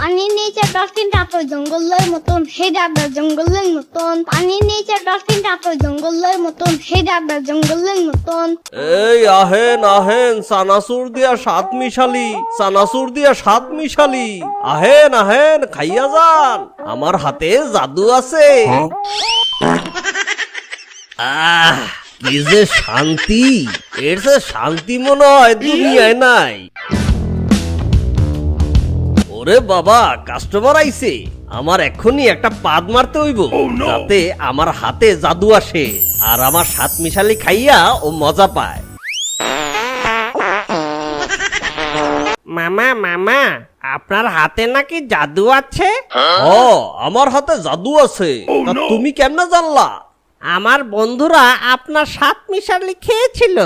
পানির নিচে ডলফিনটা তো জঙ্গলের মতন হেডা জঙ্গলের মতন। পানির নিচে ডলফিনটা তো জঙ্গলের মতন হেডা জঙ্গলের মতন। এই আহেন আহেন, সানাসুর দিয়া সাত মিশালি, সানাসুর দিয়া সাত মিশালি। আহেন আহেন, খাইয়া যান, আমার হাতে জাদু আছে। আহ, কি যে শান্তি, এর যে শান্তি মনে হয় দুনিয়ায় নাই। ওরে বাবা কাস্টমার আইছে। আমার এখনই একটা পাদ মারতে হইব। যাতে আমার হাতে জাদু আসে আর আমার সাত মিশালি খাইয়া ও মজা পায়। মামা মামা আপনার হাতে নাকি জাদু আছে? ও আমার হাতে জাদু আছে। তা তুমি কেমনে জানলা? আমার বন্ধুরা আপনার সাত মিশালি খেয়েছিল।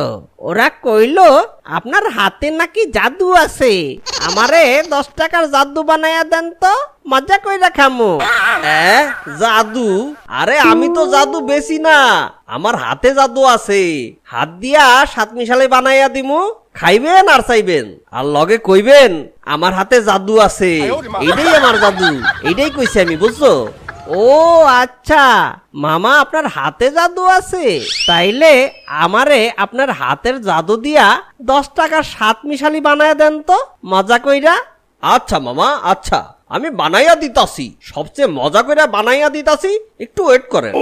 ওরা কইলো, আপনার হাতে নাকি জাদু আছে। আমারে দশ টাকার জাদু বানাইয়া দেন তো, মজা কইরা খামু। জাদু? আরে আমি তো জাদু বেশি না, আমার হাতে জাদু আছে। হাত দিয়া সাত মিশালে বানাইয়া দিমু, খাইবেন আর চাইবেন। আর লগে কইবেন, আমার হাতে জাদু আছে। এইটাই আমার জাদু। এইটাই কইছি আমি, বুঝছ? ও আচ্ছা। মামা আপনার হাতে জাদু আছে। তাইলে আমারে আপনার হাতের জাদু দিয়া দশ টাকার সাত মিশালি বানায়া দেন তো মজা কইরা। আচ্ছা মামা আচ্ছা। আমি বানাইয়া দিতাছি। সবচেয়ে মজা করে বানাইয়া দিতাছি একটু ওয়েট করেন।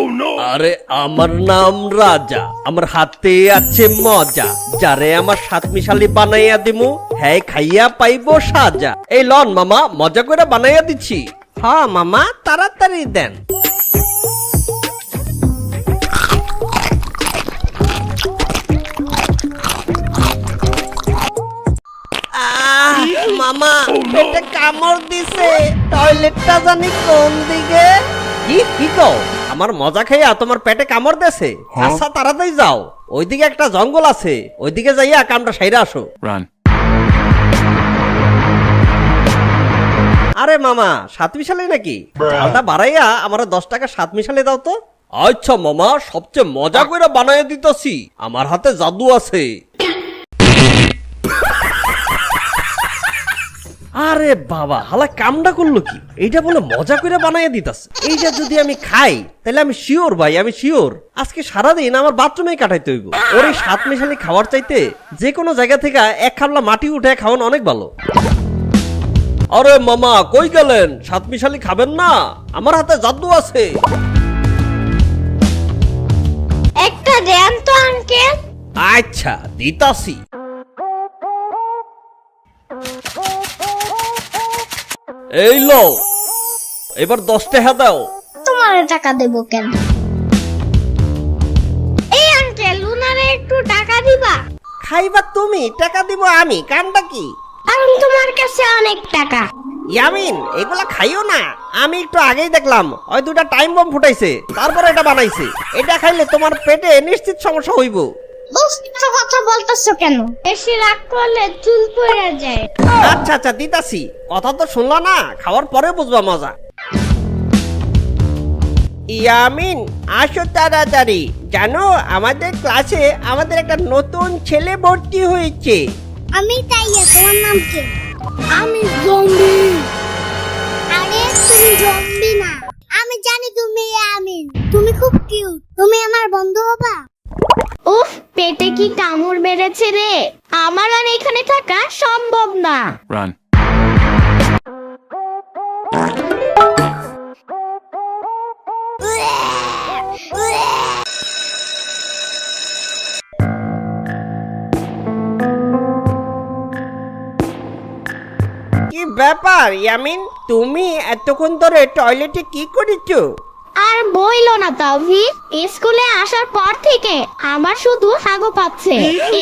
আরে আমার নাম রাজা। আমার হাতে আছে মজা। যারে আমার সাত মিশালি বানাইয়া দিমু হ্যাঁ খাইয়া পাইবো সাজা। এই লন মামা মজা করে বানাইয়া দিচ্ছি। হ মামা তাড়াতাড়ি দেন। মামা পেটে কামড় দিছে। টয়লেটটা জানি কোন দিকে? কি কি কও? আমার মজা খাইয়া তোমার পেটে কামড় দেছে। আচ্ছা তাড়াতাড়ি যাও। ওইদিকে একটা জঙ্গল আছে। ওইদিকে যাইয়া কামটা সাইরা আসো। Run. আরে মামা সাত মিশালি নাকি? চালটা বাড়াইয়া আমার দশ টাকা সাত মিশালি দাও তো। আচ্ছা মামা সবচেয়ে মজা করে বানাইয়া দিতেছি। আমার হাতে জাদু আছে। আরে বাবা হালা কামটা করল কি? এইটা বলে মজা করে বানাইয়া দিতাছে। এইটা যদি আমি খাই তাহলে আমি শিওর ভাই আমি শিওর। আজকে সারাদিন আমার বাথরুমে কাটাইতে হইব। ওর এই সাত মিশালি খাওয়ার চাইতে যে কোনো জায়গা থেকে এক খাবলা মাটি উঠে খাওয়ানো অনেক ভালো। আরে মামা কই গেলেন? সাত মিশালি খাবেন না? আমার হাতে জাদু আছে। একটা দেন তো আঙ্কেল। আচ্ছা দিতাছি। এই লো এবার দশ টাকা দাও। তোমার টাকা দেবো কেন? এই আঙ্কেল উনারে একটু টাকা দিবা। খাইবা তুমি টাকা দিব আমি কামটা কি? কারণ তোমার কাছে অনেক টাকা। ইয়ামিন এগুলা খাইও না। আমি একটু আগেই দেখলাম ওই দুটা টাইম বম ফুটাইছে। তারপর এটা বানাইছে। এটা খাইলে তোমার পেটে নিশ্চিত সমস্যা হইব। বুঝছ কথা বলতেছো কেন? বেশি রাগ করলে চুল পড়ে যায়। আচ্ছা আচ্ছা দিতাছি। কথা তো শুনলা না খাওয়ার পরে বুঝবা মজা। ইয়ামিন আসো তাড়াতাড়ি। জানো আমাদের ক্লাসে আমাদের একটা নতুন ছেলে ভর্তি হয়েছে। আমি তাই তোমার নাম কি? আমি জম্বি আরে তুমি জম্বি না। আমি জানি তুমি আমিন। তুমি খুব কিউট তুমি আমার বন্ধু হবা। উফ পেটে কি কামড় মেরেছে রে। আমার আর এখানে থাকা সম্ভব না। Run. ব্যাপার ইয়ামিন? তুমি এতক্ষণ ধরে টয়লেটে কি করেছ? আর বইলো না তাওফি স্কুলে আসার পর থেকে আমার শুধু হাগো পাচ্ছে।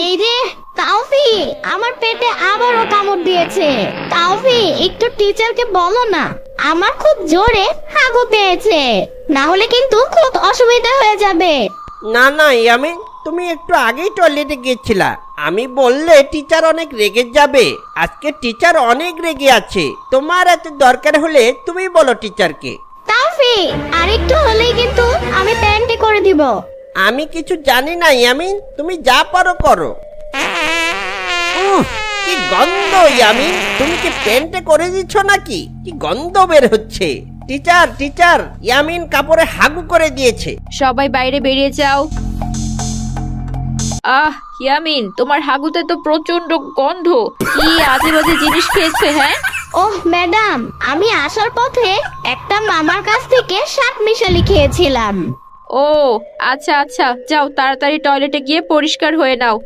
এই রে তাওফি আমার পেটে আবারও কামড় দিয়েছে। তাওফি একটু টিচারকে বলো না আমার খুব জোরে হাগো পেয়েছে। না হলে কিন্তু খুব অসুবিধা হয়ে যাবে। না না ইয়ামিন তুমি একটু আগেই টয়লেটে গিয়েছিলা। আমি বললে টিচার অনেক রেগে যাবে। আজকে টিচার অনেক রেগে আছে। তোমার এত দরকার হলে তুমি বলো টিচারকে তাওফি আরেকটু হলেই কিন্তু আমি প্যান্টি করে দিব। আমি কিছু জানি না ইয়ামিন তুমি যা পারো করো। উফ, কি গন্ধ ইয়ামিন তুমি কি পেন্টে করে দিচ্ছ নাকি? কি গন্ধ বের হচ্ছে। টিচার টিচার ইয়ামিন কাপড়ে হাগু করে দিয়েছে। সবাই বাইরে বেরিয়ে যাও। আহ ইয়ামিন তোমার হাগুতে তো প্রচণ্ড গন্ধ। কি আজে বাজে জিনিস খেয়েছে হ্যাঁ? ওহ ম্যাডাম আমি আসার পথে একটা মামার কাছ থেকে শাক মিশালি খেয়েছিলাম। ও আচ্ছা আচ্ছা যাও তাড়াতাড়ি টয়লেটে গিয়ে পরিষ্কার হয়ে নাও।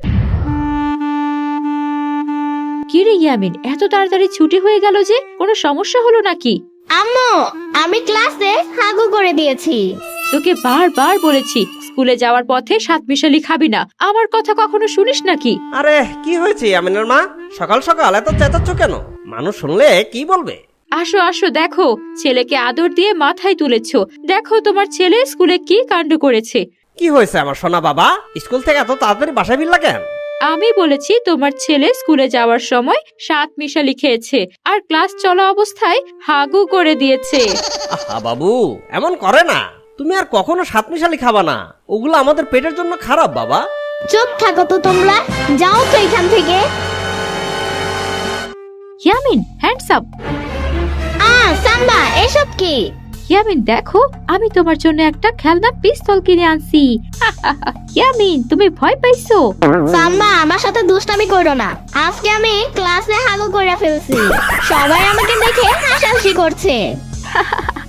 কি রে ইয়ামিন এত তাড়াতাড়ি ছুটি হয়ে গেল যে কোনো সমস্যা হলো নাকি? আম্মু আমি ক্লাসে হাগু করে দিয়েছি। তোকে বারবার বলেছি স্কুলে যাওয়ার পথে সাত মিশালি খাবি না। আমার কথা কখনো শুনিস নাকি? আরে কি হয়েছে আমিনের মা? সকাল সকাল এত চেঁচাচ্ছ কেন? মানুষ শুনলে কি বলবে? আসো আসো দেখো ছেলেকে আদর দিয়ে মাথায় তুলেছো। দেখো তোমার ছেলে স্কুলে কি কাণ্ড করেছে। কি হয়েছে আমার সোনা বাবা? স্কুল থেকে এত তাড়াতাড়ি বাসায় ফিরলা কেন? আমি বলেছি তোমার ছেলে স্কুলে যাওয়ার সময় সাত মিশালি খেয়েছে আর ক্লাস চলা অবস্থায় হাগু করে দিয়েছে। আহা বাবু এমন করে না। তুমি আর কখনো সাতমিশালি খাবা না। ওগুলো আমাদের পেটের জন্য খারাপ বাবা। চুপ থাকো তো তোমরা। যাও তো এখান থেকে। ইয়ামিন হ্যান্ডস আপ আ সাম্বা এসব কি? ইয়ামিন দেখো আমি তোমার জন্য একটা খেলনা পিস্তল কিনে আনছি। ইয়ামিন তুমি ভয় পাইছো? সাম্বা আমার সাথে দুষ্টামি করো না। আজকে আমি ক্লাসে হাগু করে ফেলছি। সবাই আমাকে দেখে হাসাহাসি করছে।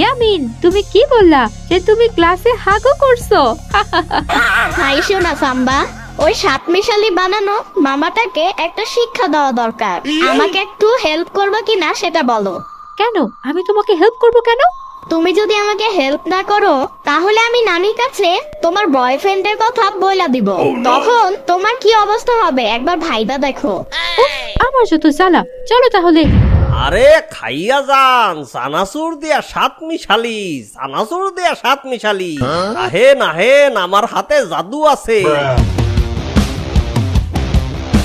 ইয়ামিন তুমি কি বললা যে তুমি ক্লাসে হাগু করছ? হাইসো না সাম্বা। ওই সাত মিশালি বানানো মামাটাকে একটা শিক্ষা দেওয়া দরকার। আমাকে একটু হেল্প করবে কিনা সেটা বলো। কেন? আমি তোমাকে হেল্প করব কেন? তুমি যদি আমাকে হেল্প না করো তাহলে আমি নানির কাছে তোমার বয়ফ্রেন্ডের কথা বইলা দিব। তখন তোমার কি অবস্থা হবে? একবার ভাইবা দেখো। আমার যত জ্বালা। চলো তাহলে। আরে খাইয়া যান সানাসুর দিয়া সাত মিশালি সানাসুর দিয়া সাত মিশালি। আহেন আহেন আমার হাতে জাদু আছে।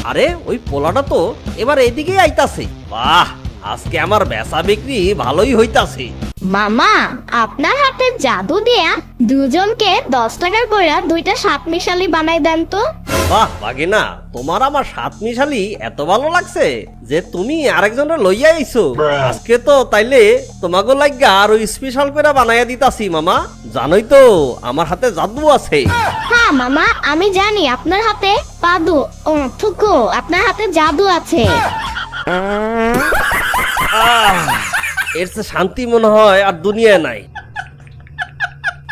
আরে ওই পোলাটা তো এবার এদিকেই আইতাছে। বাহ আজকে আমার বেচা বিক্রি ভালোই হইতাছে। মামা আপনার হাতে জাদু দিয়া দুজনকে দশ টাকার করে দুইটা সাত মিশালি বানাই দেন তো। বাহ বাগিনা তোমার আমার সাত মিশালি এত ভালো লাগছে যে তুমি আরেকজনের লইয়া আইছো। আজকে তো তাইলে তোমাকে লাগা আরও স্পেশাল করে বানাইয়া দিতাছি মামা। জানোই তো আমার হাতে জাদু আছে। হ্যাঁ মামা আমি জানি আপনার হাতে পাদু ও থুকু আপনার হাতে জাদু আছে। আহ, এর শান্তি মনে হয় আর দুনিয়া নাই।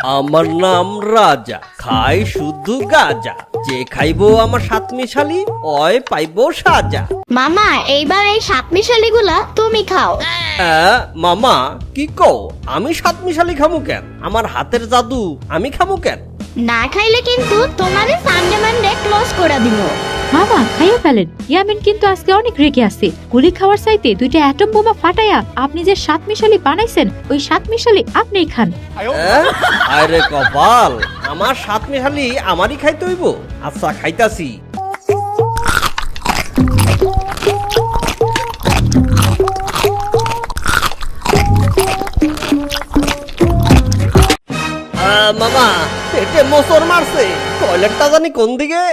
আমার নাম রাজা খাই শুধু গাজা। যে খাইবো আমার সাত মিশালি অয় পাইবো সাজা। মামা এইবার এই সাত মিশালি গুলা তুমি খাও। আহ, মামা কি কও? আমি সাত মিশালি খামু কেন? আমার হাতের জাদু আমি খামু কেন? না খাইলে কিন্তু তোমারে সানডে মানডে ক্লোজ করে দিব। মামা খাইয়ে ফেলেন। ইয়ামিন কিন্তু আজকে অনেক রেগে আছে। গুলি খাওয়ার চাইতে দুইটা অ্যাটম বোমা ফাটায়া আপনি যে সাত মিশালি বানাইছেন ওই সাত মিশালি আপনিই খান। আরে কপাল আমার সাত মিশালি আমারই খাইতে হইব। আচ্ছা খাইতাছি। মামা পেটে মোসর মারছে। টয়লেটটা জানি কোন দিকে?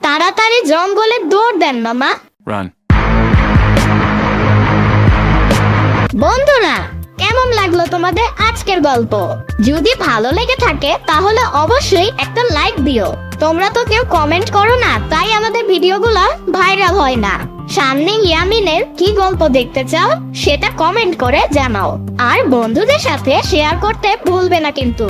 তাড়াতাড়ি জঙ্গলে দৌড় দেন মামা। Run. বন্ধুরা কেমন লাগল তোমাদের আজকের গল্প? যদি ভালো লেগে থাকে তাহলে অবশ্যই একটা লাইক দিও। তোমরা তো কেউ কমেন্ট করো না তাই আমাদের ভিডিওগুলো ভাইরাল হয় না। সামনে ইয়ামিনের কি গল্প দেখতে চাও সেটা কমেন্ট করে জানাও। আর বন্ধুদের সাথে শেয়ার করতে ভুলবে না কিন্তু।